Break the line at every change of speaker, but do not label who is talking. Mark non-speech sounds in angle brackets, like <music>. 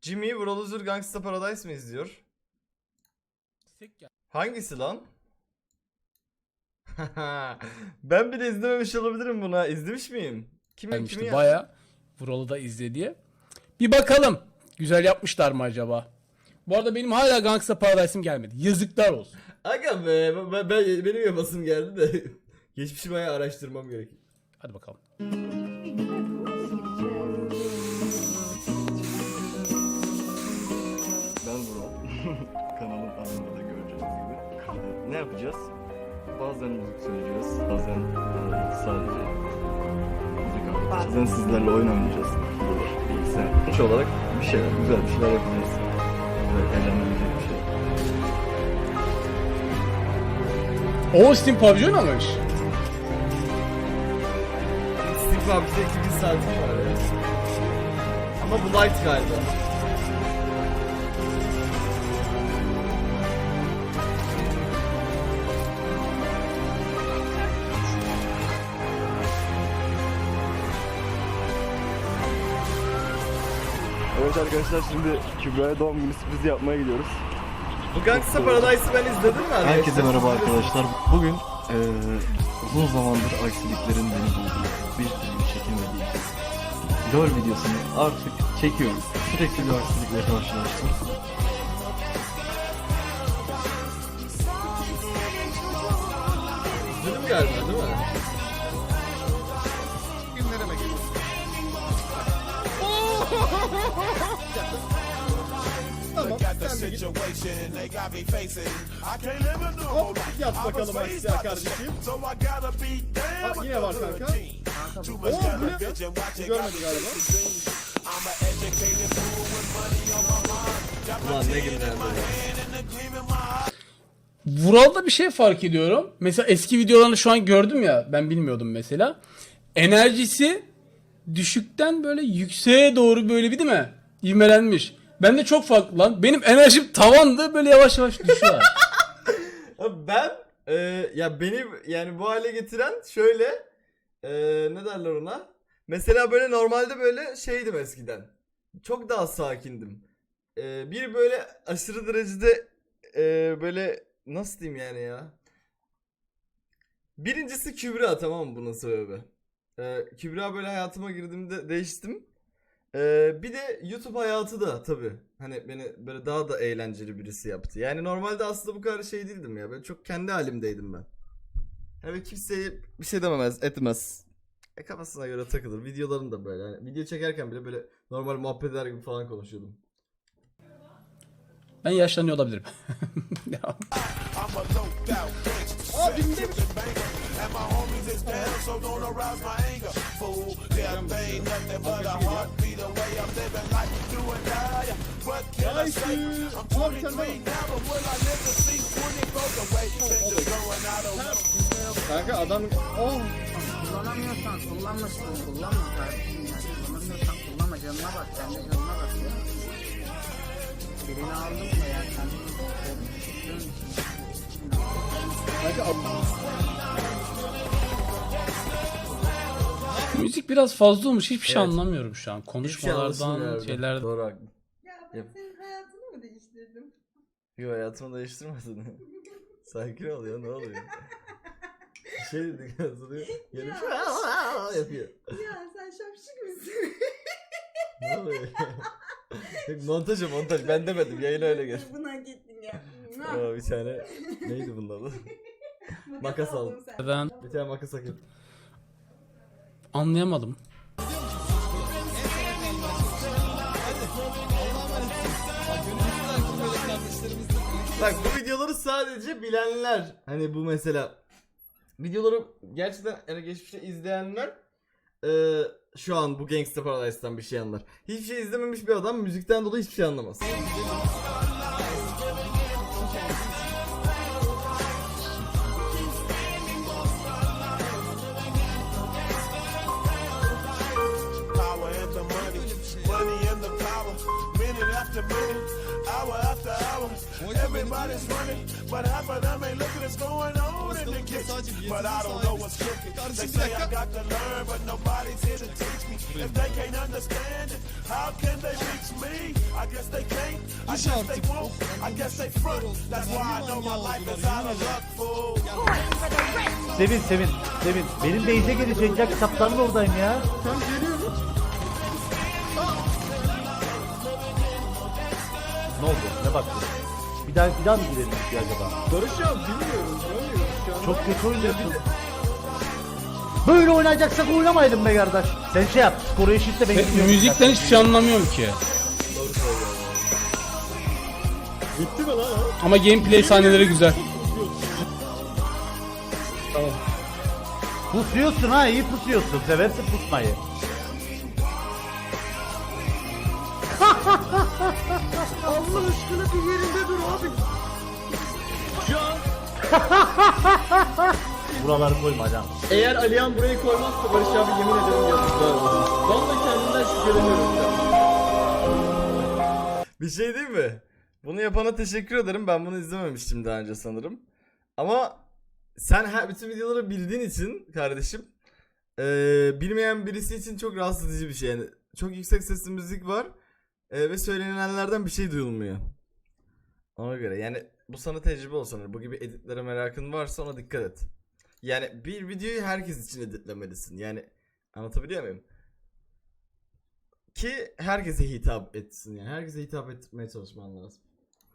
Jimmy Broluzur Gangsta Paradise mi izliyor? Hangisi lan? <laughs> ben bile izlememiş olabilirim buna. İzlemiş miyim?
Gelmişti
kimi yaptı?
baya. Vuralı da izle diye. Bir bakalım. Güzel yapmışlar mı acaba? Bu arada benim hala Gangsta Paradise'im gelmedi. Yazıklar olsun.
Aga be ben, ben- benim yapasım geldi de. <laughs> Geçmişi bayağı araştırmam gerek.
Hadi bakalım.
Yapacağız? Bazen müzik söyleyeceğiz. Bazen e, sadece müzik alacağız. Bazen sizlerle oyun oynayacağız. Olur. Bilgisayar. Sonuç olarak bir şeyler, güzel bir şeyler yapacağız. Böyle eğlenebilecek bir şey.
O Steam PUBG oynamış.
Steam PUBG'de 2000 saatim var ya. Ama bu light galiba.
Evet arkadaşlar şimdi Kübra'ya doğum günü sürprizi yapmaya gidiyoruz.
Bu Gangsta Paradise'ı ben izledim mi?
Herkese merhaba arkadaşlar. Bugün eee, uzun zamandır aksiliklerin beni bulduğu bir türlü çekilmediği LOL videosunu artık çekiyoruz. Sürekli bir aksilikle karşılaştım.
İzledim galiba değil mi?
Hop yap bakalım aşağı kardeşim. Ha, yine var kanka. Oo bu ne? Görmedi galiba.
Ulan ne günlerdi ya.
Vural'da bir şey fark ediyorum. Mesela eski videolarını şu an gördüm ya. Ben bilmiyordum mesela. Enerjisi düşükten böyle yükseğe doğru böyle bir değil mi? İvmelenmiş. Ben de çok farklı lan. Benim enerjim tavandı böyle yavaş yavaş düşüyor. <laughs>
Abi Ben e, ya beni yani bu hale getiren şöyle e, ne derler ona? Mesela böyle normalde böyle şeydim eskiden. Çok daha sakindim. E, bir böyle aşırı derecede e, böyle nasıl diyeyim yani ya? Birincisi Kübra tamam mı bunun sebebi? E, Kübra böyle hayatıma girdiğimde değiştim. E, bir de YouTube hayatı da tabii. Hani beni böyle daha da eğlenceli birisi yaptı. Yani normalde aslında bu kadar şey değildim ya. Böyle çok kendi halimdeydim ben. Yani kimseye bir şey dememez, etmez. E kafasına göre takılır. Videolarım da böyle. Yani video çekerken bile böyle normal muhabbet eder gibi falan konuşuyordum.
ben yaşlanıyor olabilirim. <laughs> Ya.
Aa binde mi? Nice. Abi sen de Kanka adam oh
Kullanamıyorsan kullanmasın. Kullanma kardeşim yani. Kullanamıyorsan kullanma. Canına bak. Sen de canına bak ya. Birini aldım da ya. Sen
kanka
Müzik biraz fazla olmuş. Hiçbir şey
Evet.
anlamıyorum şu an.
Hiçbir şey
Konuşmalardan,
anlaşılmıyor.
şeyler.
Doğru haklı.
Ya ben
Yap.
senin hayatını mı değiştirdim?
Yo hayatımı değiştirmedin. <laughs> Sakin ol ya ne oluyor? Bir <laughs> şey dedik yazılıyor. Gelip yapıyor.
Ya sen şapşik <laughs> misin?
Ne oluyor? Yok, montaj o montaj ben demedim yayına öyle gel.
Buna gittin ya.
Aa, bir tane neydi bunun adı? Makas
aldın
aldım.
sen.
Ben
Bir tane makas akıl.
Anlayamadım.
Bak bu videoları sadece bilenler hani bu mesela videoları gerçekten yani geçmişte izleyenler e, şu an bu Gangsta Paradise'dan bir şey anlar. Hiçbir şey izlememiş bir adam müzikten dolayı hiçbir şey anlamaz.
After minute, hour after hour. Everybody's running, but half of them ain't looking what's going on in the kitchen. But I don't know what's cooking. They say I got to learn, but nobody's here to teach me. If they can't understand it, how can they reach me? I guess they can't, I guess they won't, I guess they front. That's why I know my life is out of luck, fool.
Sevin sevin sevin. Benim base'e gelecek ya kitaplarla oradayım ya.
Tam
Ne oldu? Ne baktın? Bir daha bir daha mı girelim ki acaba?
Barış ya bilmiyorum. Görmüyoruz şu an.
Çok kötü oynuyorsun. Böyle oynayacaksak oynamayalım be kardeş. Sen şey yap. Skoru eşitle ben gidiyorum.
müzikten hiçbir şey anlamıyorum ki.
Bitti mi lan?
Ama gameplay sahneleri güzel.
Pusuyorsun ha iyi pusuyorsun. Seversin pusmayı. <laughs> Buraları koyma can.
Eğer Alihan burayı koymazsa Barış abi yemin ederim yazıklar olsun. Valla kendimden şüpheleniyorum şu an.
Bir şey değil mi? Bunu yapana teşekkür ederim. Ben bunu izlememiştim daha önce sanırım. Ama sen her bütün videoları bildiğin için kardeşim eee, bilmeyen birisi için çok rahatsız edici bir şey. Yani çok yüksek sesli müzik var eee, ve söylenenlerden bir şey duyulmuyor. Ona göre yani bu sana tecrübe olsun. Hani bu gibi editlere merakın varsa ona dikkat et. Yani bir videoyu herkes için editlemelisin. Yani anlatabiliyor muyum? Ki herkese hitap etsin yani. Herkese hitap etmeye çalışman lazım.